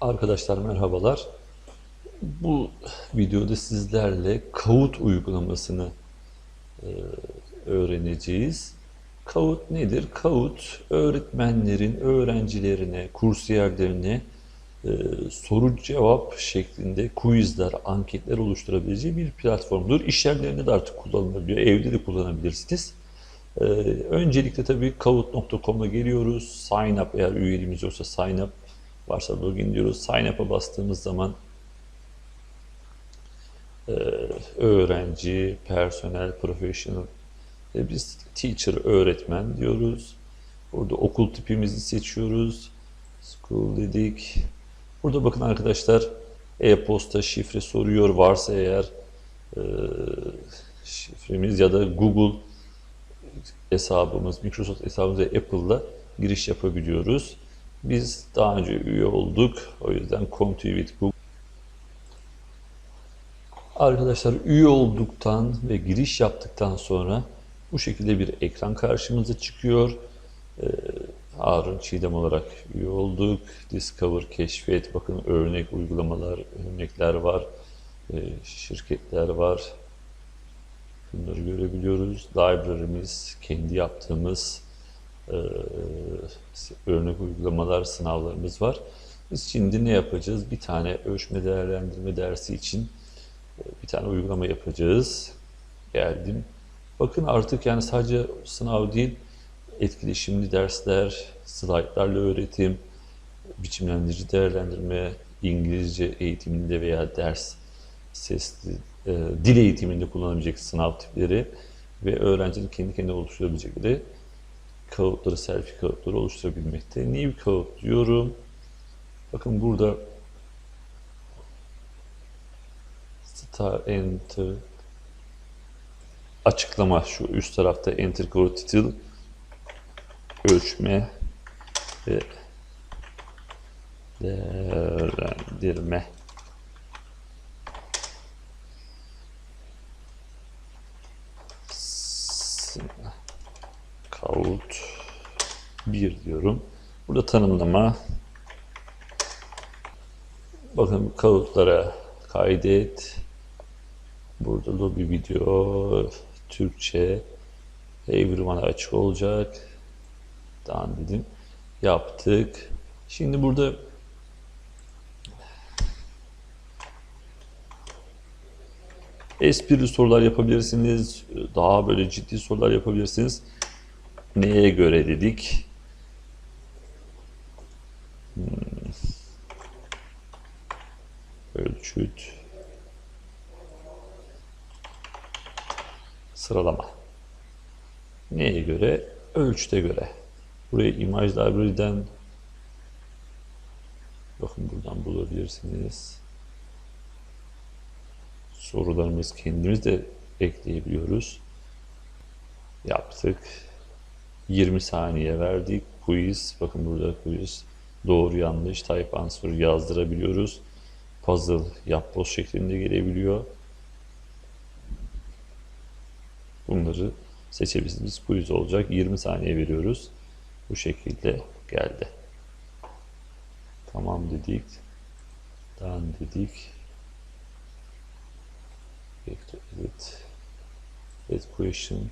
Arkadaşlar merhabalar. Bu videoda sizlerle Kahoot uygulamasını e, öğreneceğiz. Kahoot nedir? Kahoot öğretmenlerin öğrencilerine, kursiyerlerine e, soru cevap şeklinde quizler, anketler oluşturabileceği bir platformdur. İş yerlerinde de artık kullanılabiliyor. Evde de kullanabilirsiniz. Ee, öncelikle tabii kahoot.com'a geliyoruz. Sign up eğer üyeliğimiz yoksa sign up varsa login diyoruz. Sign up'a bastığımız zaman e, öğrenci, personel, professional e, biz teacher, öğretmen diyoruz. Burada okul tipimizi seçiyoruz. School dedik. Burada bakın arkadaşlar e-posta şifre soruyor varsa eğer e, şifremiz ya da Google hesabımız, Microsoft hesabımız ve Apple'la giriş yapabiliyoruz. Biz daha önce üye olduk. O yüzden Continue. Arkadaşlar üye olduktan ve giriş yaptıktan sonra bu şekilde bir ekran karşımıza çıkıyor. Ee, Harun Çiğdem olarak üye olduk. Discover, keşfet, bakın örnek uygulamalar, örnekler var. Ee, şirketler var. Bunları görebiliyoruz. Library'miz, kendi yaptığımız örnek uygulamalar, sınavlarımız var. Biz şimdi ne yapacağız? Bir tane ölçme değerlendirme dersi için e, bir tane uygulama yapacağız. Geldim. Bakın artık yani sadece sınav değil, etkileşimli dersler, slaytlarla öğretim, biçimlendirici değerlendirme, İngilizce eğitiminde veya ders sesli e, dil eğitiminde kullanabilecek sınav tipleri ve öğrencinin kendi kendine oluşturabilecekleri kağıtları, selfie kağıtları oluşturabilmekte. New kağıt diyorum. Bakın burada Star Enter açıklama şu üst tarafta Enter Code Title ölçme ve değerlendirme Kahoot 1 diyorum. Burada tanımlama. Bakın Kahoot'lara kaydet. Burada da bir video Türkçe everyone'a açık olacak. Daha dedim. Yaptık. Şimdi burada esprili sorular yapabilirsiniz. Daha böyle ciddi sorular yapabilirsiniz. Neye göre dedik? Hmm. Ölçüt. Sıralama. Neye göre? Ölçüte göre. Buraya imaj library'den bakın buradan bulabilirsiniz. Sorularımız kendimiz de ekleyebiliyoruz. Yaptık. 20 saniye verdik. Quiz. Bakın burada quiz. Doğru yanlış type answer yazdırabiliyoruz. Puzzle yapboz şeklinde gelebiliyor. Bunları seçebilirsiniz. Quiz olacak. 20 saniye veriyoruz. Bu şekilde geldi. Tamam dedik. Done dedik. Edit. Add question.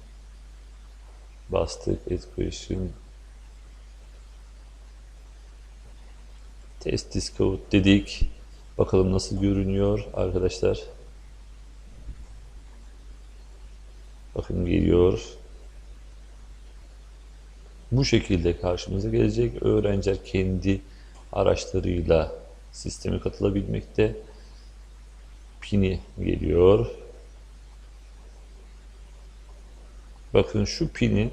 Add question. Test code dedik. Bakalım nasıl görünüyor arkadaşlar. Bakın geliyor. Bu şekilde karşımıza gelecek. Öğrenciler kendi araçlarıyla sisteme katılabilmekte. Pini geliyor. Bakın şu pini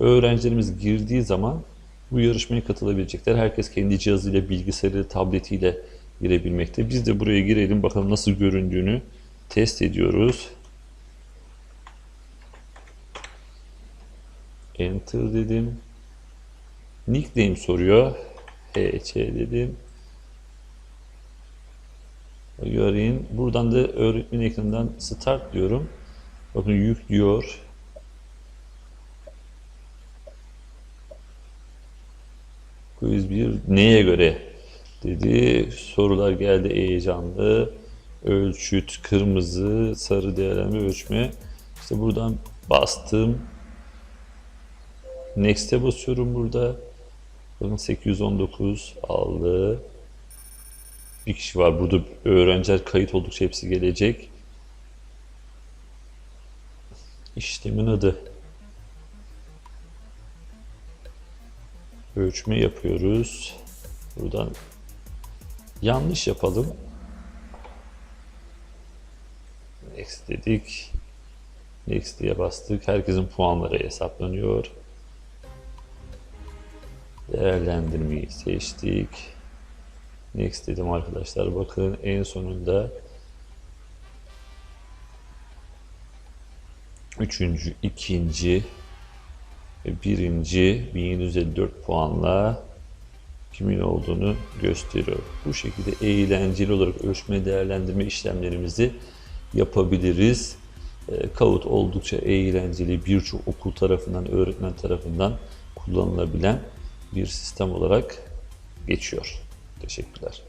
öğrencilerimiz girdiği zaman bu yarışmaya katılabilecekler. Herkes kendi cihazıyla, bilgisayarı, tabletiyle girebilmekte. Biz de buraya girelim bakalım nasıl göründüğünü test ediyoruz. Enter dedim. Nickname soruyor. HC dedim. Göreyim. Buradan da öğretmen ekranından start diyorum. Bakın yük Quiz 1 neye göre dedi. Sorular geldi heyecanlı. Ölçüt, kırmızı, sarı değerlendirme, ölçme. İşte buradan bastım. Next'e basıyorum burada. Bakın 819 aldı. Bir kişi var. Burada öğrenciler kayıt oldukça hepsi gelecek. İşlemin adı. Ölçme yapıyoruz. Buradan yanlış yapalım. Next dedik. Next diye bastık. Herkesin puanları hesaplanıyor. Değerlendirmeyi seçtik. Next dedim arkadaşlar. Bakın en sonunda üçüncü, ikinci birinci 1754 puanla kimin olduğunu gösteriyor. Bu şekilde eğlenceli olarak ölçme değerlendirme işlemlerimizi yapabiliriz. E, Kahoot oldukça eğlenceli, birçok okul tarafından, öğretmen tarafından kullanılabilen bir sistem olarak geçiyor. Teşekkürler.